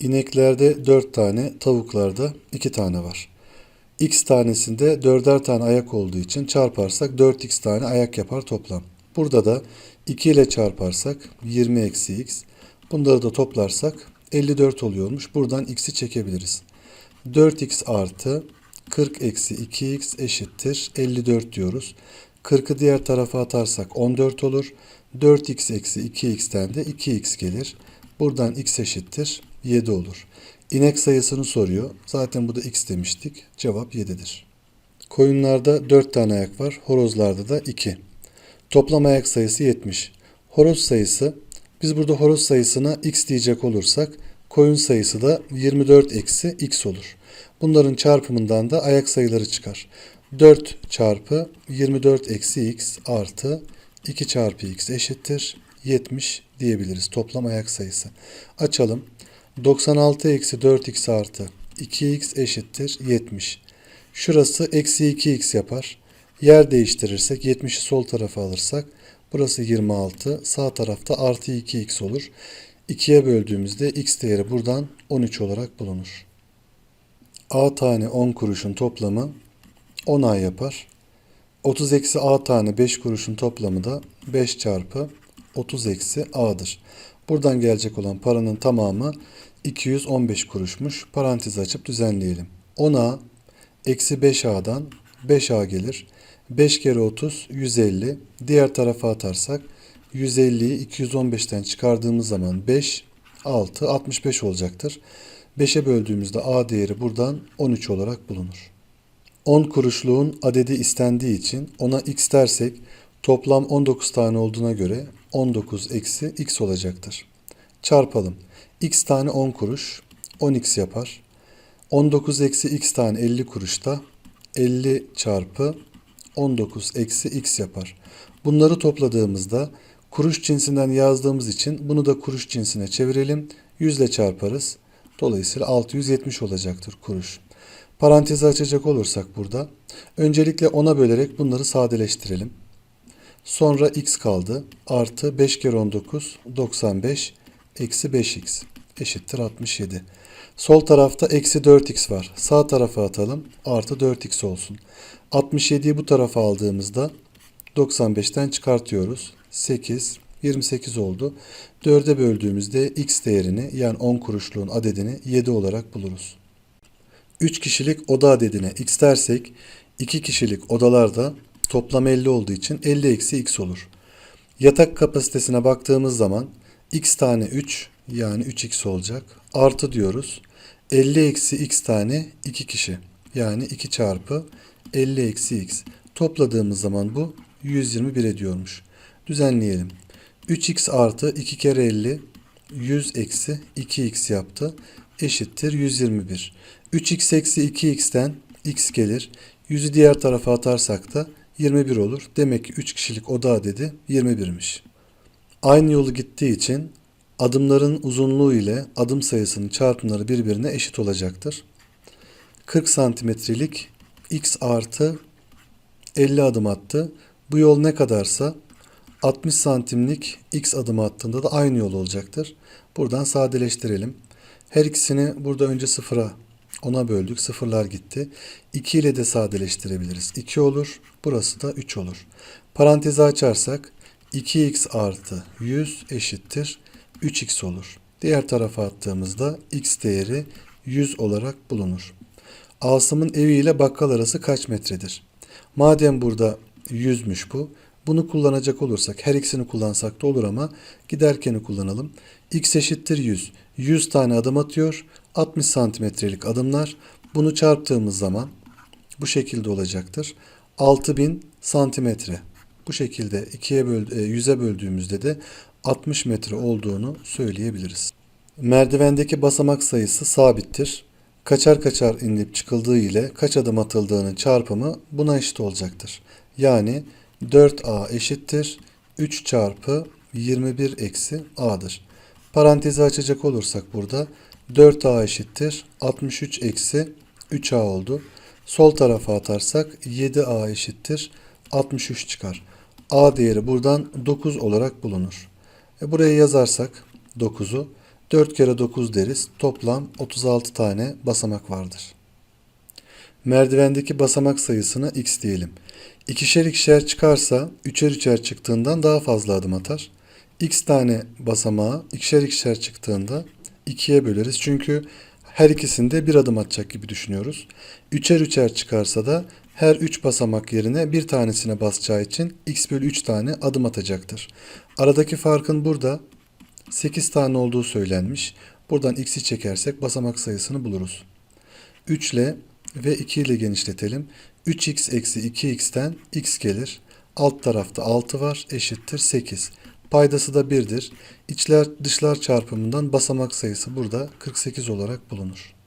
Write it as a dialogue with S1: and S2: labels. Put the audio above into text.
S1: İneklerde 4 tane, tavuklarda 2 tane var. X tanesinde 4'er tane ayak olduğu için çarparsak 4x tane ayak yapar toplam. Burada da 2 ile çarparsak 20 eksi x. Bunları da toplarsak 54 oluyormuş. Buradan x'i çekebiliriz. 4x artı 40 eksi 2x eşittir 54 diyoruz. 40'ı diğer tarafa atarsak 14 olur. 4x eksi 2x'ten de 2x gelir. Buradan x eşittir 7 olur. İnek sayısını soruyor. Zaten bu da x demiştik. Cevap 7'dir. Koyunlarda 4 tane ayak var. Horozlarda da 2. Toplam ayak sayısı 70. Horoz sayısı biz burada horoz sayısına x diyecek olursak koyun sayısı da 24 eksi x olur. Bunların çarpımından da ayak sayıları çıkar. 4 çarpı 24 eksi x artı 2 çarpı x eşittir 70 diyebiliriz toplam ayak sayısı. Açalım. 96 eksi 4x artı 2x eşittir 70. Şurası eksi 2x yapar. Yer değiştirirsek 70'i sol tarafa alırsak burası 26 sağ tarafta artı 2x olur. 2'ye böldüğümüzde x değeri buradan 13 olarak bulunur. A tane 10 kuruşun toplamı 10 A yapar. 30 eksi A tane 5 kuruşun toplamı da 5 çarpı 30 eksi A'dır. Buradan gelecek olan paranın tamamı 215 kuruşmuş. Parantez açıp düzenleyelim. 10A eksi 5A'dan 5A gelir. 5 kere 30 150. Diğer tarafa atarsak 150'yi 215'ten çıkardığımız zaman 5, 6, 65 olacaktır. 5'e böldüğümüzde A değeri buradan 13 olarak bulunur. 10 kuruşluğun adedi istendiği için ona x dersek toplam 19 tane olduğuna göre 19 eksi x olacaktır. Çarpalım. x tane 10 kuruş 10x yapar. 19 eksi x tane 50 kuruşta 50 çarpı 19 eksi x yapar. Bunları topladığımızda kuruş cinsinden yazdığımız için bunu da kuruş cinsine çevirelim. 100 ile çarparız. Dolayısıyla 670 olacaktır kuruş. Parantezi açacak olursak burada. Öncelikle 10'a bölerek bunları sadeleştirelim. Sonra x kaldı. Artı 5 kere 19 95 eksi 5x eşittir 67. Sol tarafta eksi 4x var. Sağ tarafa atalım. Artı 4x olsun. 67'yi bu tarafa aldığımızda 95'ten çıkartıyoruz. 8, 28 oldu. 4'e böldüğümüzde x değerini yani 10 kuruşluğun adedini 7 olarak buluruz. 3 kişilik oda adedine x dersek 2 kişilik odalarda toplam 50 olduğu için 50 eksi x olur. Yatak kapasitesine baktığımız zaman x tane 3 yani 3x olacak. Artı diyoruz. 50 eksi x tane 2 kişi yani 2 çarpı 50 eksi x. Topladığımız zaman bu 121 ediyormuş. Düzenleyelim. 3x artı 2 kere 50 100 eksi 2x yaptı. Eşittir 121. 3x eksi 2x'ten x gelir. 100'ü diğer tarafa atarsak da 21 olur. Demek ki 3 kişilik oda adedi 21'miş. Aynı yolu gittiği için adımların uzunluğu ile adım sayısının çarpımları birbirine eşit olacaktır. 40 santimetrelik x artı 50 adım attı. Bu yol ne kadarsa 60 santimlik x adım attığında da aynı yol olacaktır. Buradan sadeleştirelim. Her ikisini burada önce sıfıra ona böldük. Sıfırlar gitti. 2 ile de sadeleştirebiliriz. 2 olur. Burası da 3 olur. Parantezi açarsak 2x artı 100 eşittir 3x olur. Diğer tarafa attığımızda x değeri 100 olarak bulunur. Asım'ın evi ile bakkal arası kaç metredir? Madem burada 100'müş bu. Bunu kullanacak olursak her ikisini kullansak da olur ama giderkeni kullanalım. x eşittir 100. 100 tane adım atıyor. 60 santimetrelik adımlar. Bunu çarptığımız zaman bu şekilde olacaktır. 6000 santimetre. Bu şekilde 2'ye böl 100'e böldüğümüzde de 60 metre olduğunu söyleyebiliriz. Merdivendeki basamak sayısı sabittir. Kaçar kaçar inilip çıkıldığı ile kaç adım atıldığının çarpımı buna eşit olacaktır. Yani 4a eşittir 3 çarpı 21 eksi a'dır. Parantezi açacak olursak burada 4a eşittir 63 eksi 3a oldu. Sol tarafa atarsak 7a eşittir 63 çıkar. a değeri buradan 9 olarak bulunur. E buraya yazarsak 9'u 4 kere 9 deriz. Toplam 36 tane basamak vardır. Merdivendeki basamak sayısına x diyelim. İkişer ikişer çıkarsa üçer üçer çıktığından daha fazla adım atar. X tane basamağı ikişer ikişer çıktığında ikiye böleriz. Çünkü her ikisinde bir adım atacak gibi düşünüyoruz. Üçer üçer çıkarsa da her üç basamak yerine bir tanesine basacağı için x bölü 3 tane adım atacaktır. Aradaki farkın burada 8 tane olduğu söylenmiş. Buradan x'i çekersek basamak sayısını buluruz. 3 ile ve 2 ile genişletelim. 3x eksi 2x'ten x gelir. Alt tarafta 6 var eşittir 8. Paydası da 1'dir. İçler dışlar çarpımından basamak sayısı burada 48 olarak bulunur.